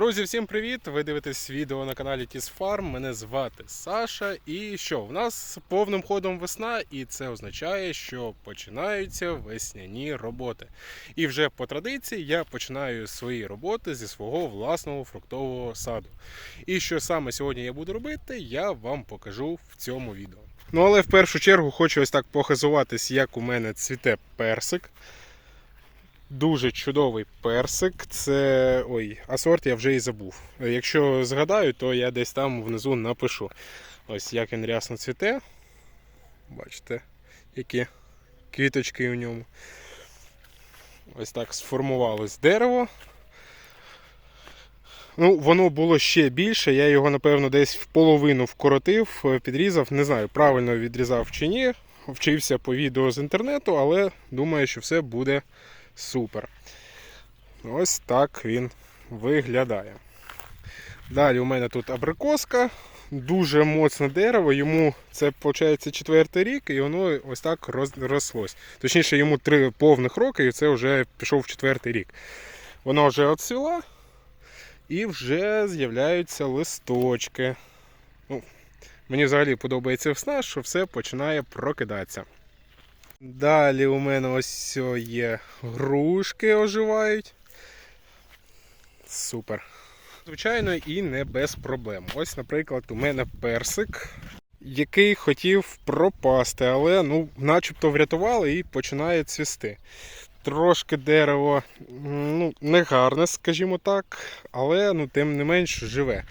Друзі, всім привіт! Ви дивитесь відео на каналі Farm. Мене звати Саша. І що? В нас повним ходом весна, і це означає, що починаються весняні роботи. І вже по традиції я починаю свої роботи зі свого власного фруктового саду. І що саме сьогодні я буду робити, я вам покажу в цьому відео. Ну але в першу чергу хочу ось так похизуватись, як у мене цвіте персик. Дуже чудовий персик. Це. Ой, а сорт я вже і забув. Якщо згадаю, то я десь там внизу напишу. Ось як він рясно цвіте. Бачите, які квіточки у ньому. Ось так сформувалось дерево. Ну, воно було ще більше. Я його, напевно, десь в половину вкоротив, е, підрізав. Не знаю, правильно відрізав чи ні. Вчився по відео з інтернету, але думаю, що все буде супер. Ось так він виглядає. Далі у мене тут абрикоска, дуже моцне дерево, йому це виходить четвертий рік, і воно ось так роз- рослось. Точніше, йому три повних роки, і це вже пішов в четвертий рік. Воно вже оцвіла і вже з'являються листочки. Ну, мені взагалі подобається весна, що все починає прокидатися. Далі у мене ось є грушки оживають. Супер. Звичайно, і не без проблем. Ось, наприклад, у мене персик, який хотів пропасти, але ну, начебто врятували і починає цвісти. Трошки дерево ну, не гарне, скажімо так, але ну, тим не менш живе.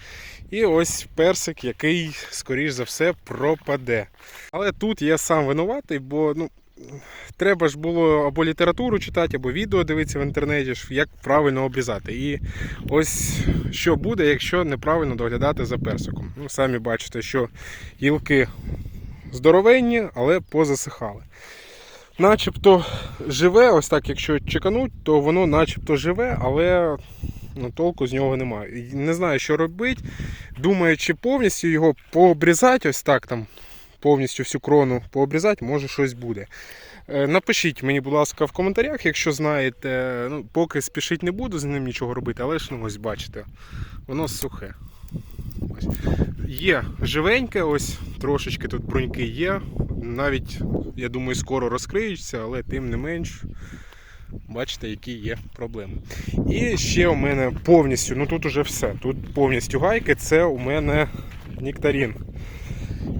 І ось персик, який, скоріш за все, пропаде. Але тут я сам винуватий, бо ну, треба ж було або літературу читати, або відео дивитися в інтернеті, як правильно обрізати. І ось що буде, якщо неправильно доглядати за персиком. Ну, самі бачите, що гілки здоровенні, але позасихали. Начебто живе, ось так, якщо чекануть, то воно начебто живе, але ну, толку з нього немає. Не знаю, що робити. Думаю, чи повністю його пообрізати, ось так там, повністю всю крону пообрізати, може щось буде. Е, Напишіть мені, будь ласка, в коментарях, якщо знаєте. Ну, поки спішити не буду з ним нічого робити, але ж ну, ось бачите, воно сухе. Ось. Є живеньке, ось трошечки тут бруньки є. Навіть, я думаю, скоро розкриються, але тим не менш, бачите, які є проблеми. І ще у мене повністю, ну тут уже все. Тут повністю гайки, це у мене нектарін.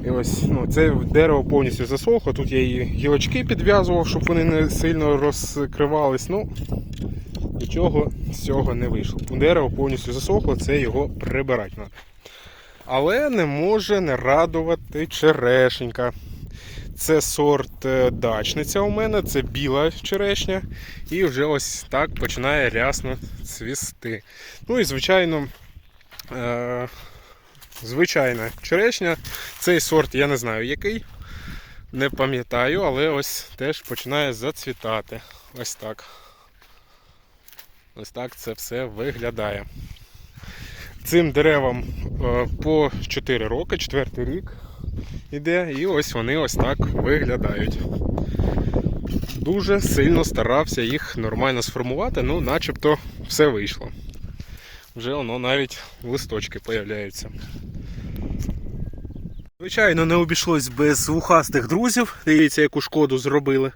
І ось ну, це дерево повністю засохло. Тут я і гілочки підв'язував, щоб вони не сильно розкривались. Ну, нічого з цього не вийшло. Дерево повністю засохло, це його прибирати треба. Але не може не радувати черешенька. Це сорт е, дачниця у мене, це біла черешня. І вже ось так починає рясно цвісти. Ну і звичайно. Е- Звичайна черешня. Цей сорт я не знаю який. Не пам'ятаю, але ось теж починає зацвітати. Ось так. Ось так це все виглядає. Цим деревам е, по 4 роки, 4 рік іде, і ось вони ось так виглядають. Дуже сильно старався їх нормально сформувати, ну начебто все вийшло. Вже воно навіть листочки появляються. Звичайно, не обійшлось без вухастих друзів. Дивіться, яку шкоду зробили.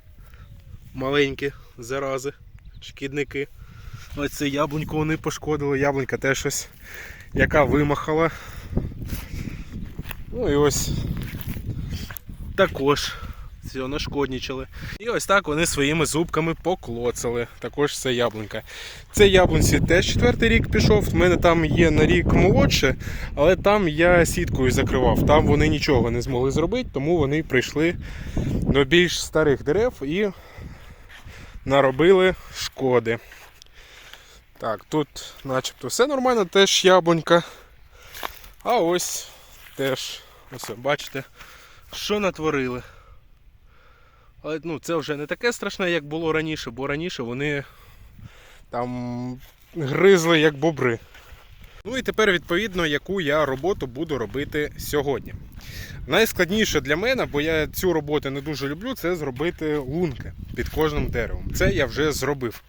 Маленькі зарази, шкідники. Ось це яблуньку вони пошкодили, яблунька теж ось яка вимахала. Ну і ось також цього нашкоднічали. І ось так вони своїми зубками поклоцали. Також це яблунька. Це яблунці теж четвертий рік пішов. В мене там є на рік молодше, але там я сіткою закривав. Там вони нічого не змогли зробити, тому вони прийшли до більш старих дерев і наробили шкоди. Так, тут начебто все нормально, теж яблунька. А ось теж, ось бачите, що натворили. Ну, це вже не таке страшне, як було раніше, бо раніше вони там гризли як бобри. Ну і тепер, відповідно, яку я роботу буду робити сьогодні. Найскладніше для мене, бо я цю роботу не дуже люблю, це зробити лунки під кожним деревом. Це я вже зробив.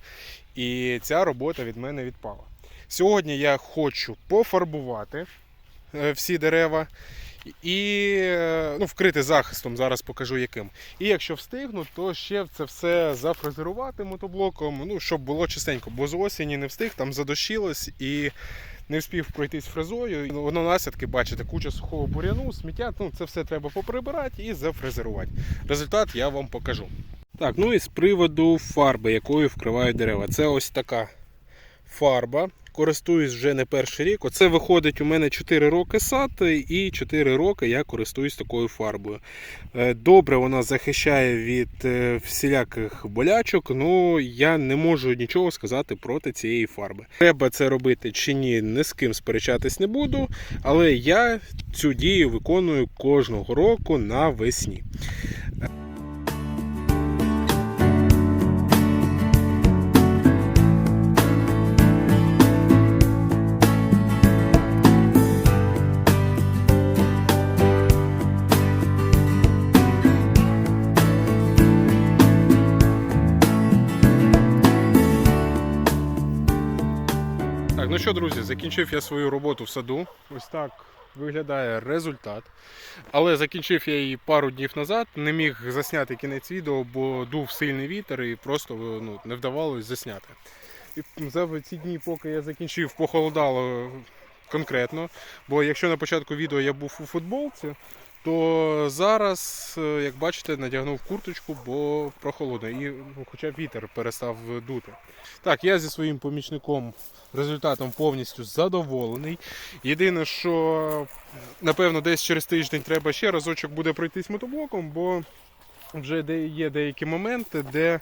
І ця робота від мене відпала. Сьогодні я хочу пофарбувати е, всі дерева і е, ну, вкрити захистом, зараз покажу яким. І якщо встигну, то ще це все зафрезерувати мотоблоком, ну, щоб було чистенько, бо з осені не встиг, там задощилось і не встиг пройтись фрезою. Ну, Воно наслідки, бачите, куча сухого буряну, сміття, ну це все треба поприбирати і зафрезерувати. Результат я вам покажу. Так, ну і з приводу фарби, якою вкривають дерева. Це ось така фарба. Користуюсь вже не перший рік. Оце виходить у мене 4 роки сад, і 4 роки я користуюсь такою фарбою. Е, Добре вона захищає від е, всіляких болячок, ну я не можу нічого сказати проти цієї фарби. Треба це робити чи ні, ні з ким сперечатись не буду, але я цю дію виконую кожного року навесні. Ну що, друзі, закінчив я свою роботу в саду. Ось так виглядає результат. Але закінчив я її пару днів назад. Не міг засняти кінець відео, бо дув сильний вітер і просто ну, не вдавалось засняти. І за ці дні, поки я закінчив, похолодало конкретно. Бо якщо на початку відео я був у футболці, то зараз, е, як бачите, надягнув курточку, бо прохолодно. І ну, хоча вітер перестав дути. Так, я зі своїм помічником результатом повністю задоволений. Єдине, що напевно десь через тиждень треба ще разочок буде пройтись мотоблоком, бо вже є деякі моменти, де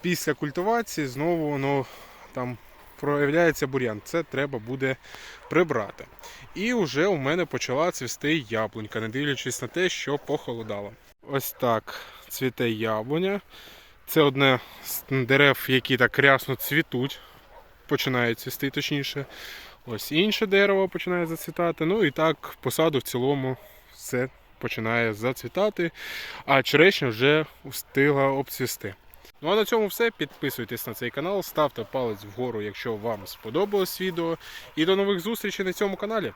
після культивації знову воно там проявляється бур'ян. Це треба буде прибрати. І вже у мене почала цвісти яблунька, не дивлячись на те, що похолодало. Ось так цвіте яблуня. Це одне з дерев, які так рясно цвітуть, починають цвісти точніше. Ось інше дерево починає зацвітати. Ну і так посаду в цілому все починає зацвітати, а черешня вже встигла обцвісти. Ну а на цьому все. Підписуйтесь на цей канал, ставте палець вгору, якщо вам сподобалось відео. І до нових зустрічей на цьому каналі.